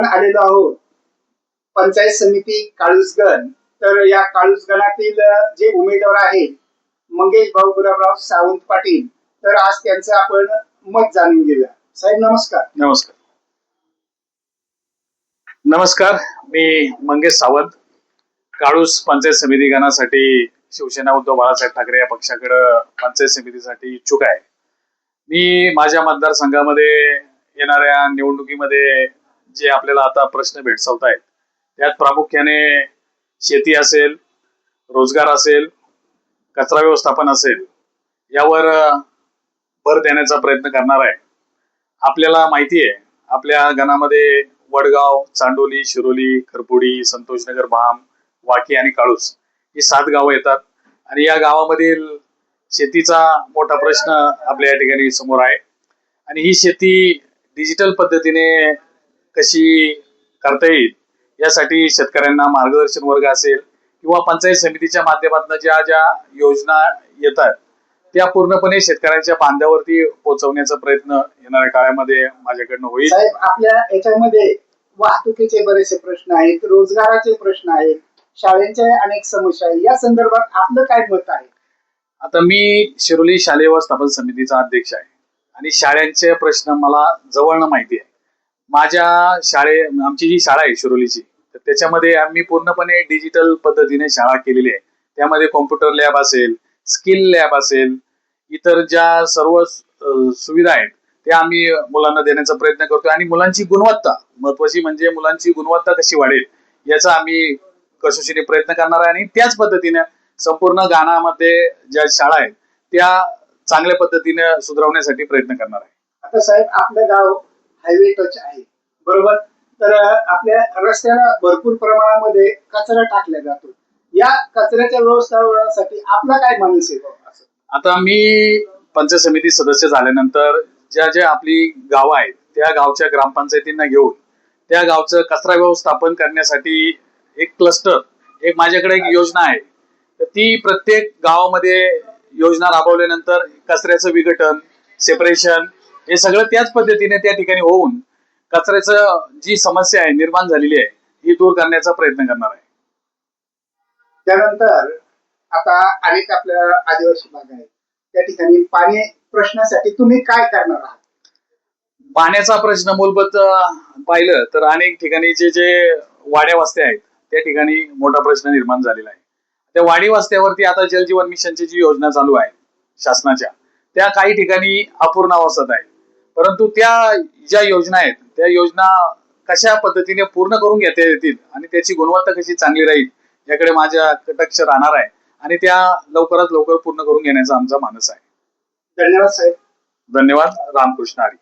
आलेलो आहोत. पंचायत समिती काळुसगण. तर या काळुसगणातील जे उमेदवार आहेत मंगेश भाऊ गुलाबराव सावंत पाटील तर आज त्यांचं आपण मत जाणून घेऊया. साहेब नमस्कार. नमस्कार. नमस्कार. मी मंगेश सावंत काळूस पंचायत समिती गणासाठी शिवसेना उद्धव बाळासाहेब ठाकरे या पक्षाकडे पंचायत समितीसाठी इच्छुक आहे. मी माझ्या मतदारसंघामध्ये येणाऱ्या निवडणुकीमध्ये जे आपल्याला आता प्रश्न भेडसावत आहेत त्यात प्रामुख्याने शेती असेल रोजगार असेल कचरा व्यवस्थापन असेल यावर भर देण्याचा प्रयत्न करणार आहे. आपल्याला माहिती आहे आपल्या गणामध्ये वडगाव चांडोली शिरोली खरपुडी संतोषनगर भाम वाकी आणि काळूस ही सात गावं येतात. आणि या गावामधील शेतीचा मोठा प्रश्न आपल्या या ठिकाणी समोर आहे. आणि ही शेती डिजिटल पद्धतीने कशी करता येईल यासाठी शेतकऱ्यांना मार्गदर्शन वर्ग असेल किंवा पंचायत समितीच्या माध्यमातून ज्या ज्या योजना येतात त्या पूर्णपणे शेतकऱ्यांच्या बांधावरती पोहोचवण्याचा प्रयत्न येणाऱ्या काळामध्ये माझ्याकडनं होईल. साहेब आपल्या याच्यामध्ये वाहतुकीचे बरेचसे प्रश्न आहेत रोजगाराचे प्रश्न आहेत शाळेच्या अनेक समस्या आहेत. या संदर्भात आपलं काय मत आहे? आता मी शिरोली शालेय व्यवस्थापन समितीचा अध्यक्ष आहे आणि शाळांचे प्रश्न मला जवळनं माहिती आहे. माझ्या शाळे आमची जी शाळा आहे शिरोलीची तर त्याच्यामध्ये आम्ही पूर्णपणे डिजिटल पद्धतीने शाळा केलेली आहे. त्यामध्ये कॉम्प्युटर लॅब असेल स्किल लॅब असेल इतर ज्या सर्व सुविधा आहेत त्या आम्ही मुलांना देण्याचा प्रयत्न करतोय. आणि मुलांची गुणवत्ता महत्वाची म्हणजे मुलांची गुणवत्ता कशी वाढेल याचा आम्ही कसोशीने प्रयत्न करणार आहे. आणि त्याच पद्धतीने संपूर्ण गाण्यामध्ये ज्या शाळा आहेत त्या चांगल्या पद्धतीने सुधारवण्यासाठी प्रयत्न करणार आहे. आता साहेब आपलं गाव हायवे टच आहे. बरोबर? तर आपल्या रस्त्याला भरपूर प्रमाणामध्ये कचरा टाकला जातो. या कचऱ्याच्या व्यवस्थापनासाठी आपला काय माणूस आहे आता मी पंचायत समिती सदस्य झाल्यानंतर ज्या ज्या आपली गावं आहेत त्या गावच्या ग्रामपंचायतींना घेऊन त्या गावचं कचरा व्यवस्थापन करण्यासाठी एक क्लस्टर एक माझ्याकडे एक योजना आहे. तर ती प्रत्येक गावामध्ये योजना राबवल्यानंतर कचऱ्याचं विघटन सेपरेशन हे सगळं त्याच पद्धतीने त्या ठिकाणी होऊन कचऱ्याचं जी समस्या आहे निर्माण झालेली आहे ही दूर करण्याचा प्रयत्न करणार आहे. त्यानंतर आता अनेक आपल्या आदिवासी भाग आहेत. त्या ठिकाणी पाणी प्रश्नासाठी तुम्ही काय करणार आहात? पाण्याचा प्रश्न मूलभूत पाहिलं तर अनेक ठिकाणीचे जे वाड्या वस्त्या आहेत त्या ठिकाणी मोठा प्रश्न निर्माण झालेला आहे. त्या वाडी वस्त्यावरती आता जलजीवन मिशनची जी योजना चालू आहे शासनाच्या त्या काही ठिकाणी अपूर्ण अवस्थेत आहे परंतु त्या ज्या योजना आहेत त्या योजना कशा पद्धतीने पूर्ण करून घेता येतील आणि त्याची गुणवत्ता कशी चांगली राहील याकडे माझ्या कटाक्ष राहणार आहे आणि त्या लवकरात लवकर पूर्ण करून घेण्याचा आमचा मानस आहे. धन्यवाद साहेब. धन्यवाद. रामकृष्ण हरी.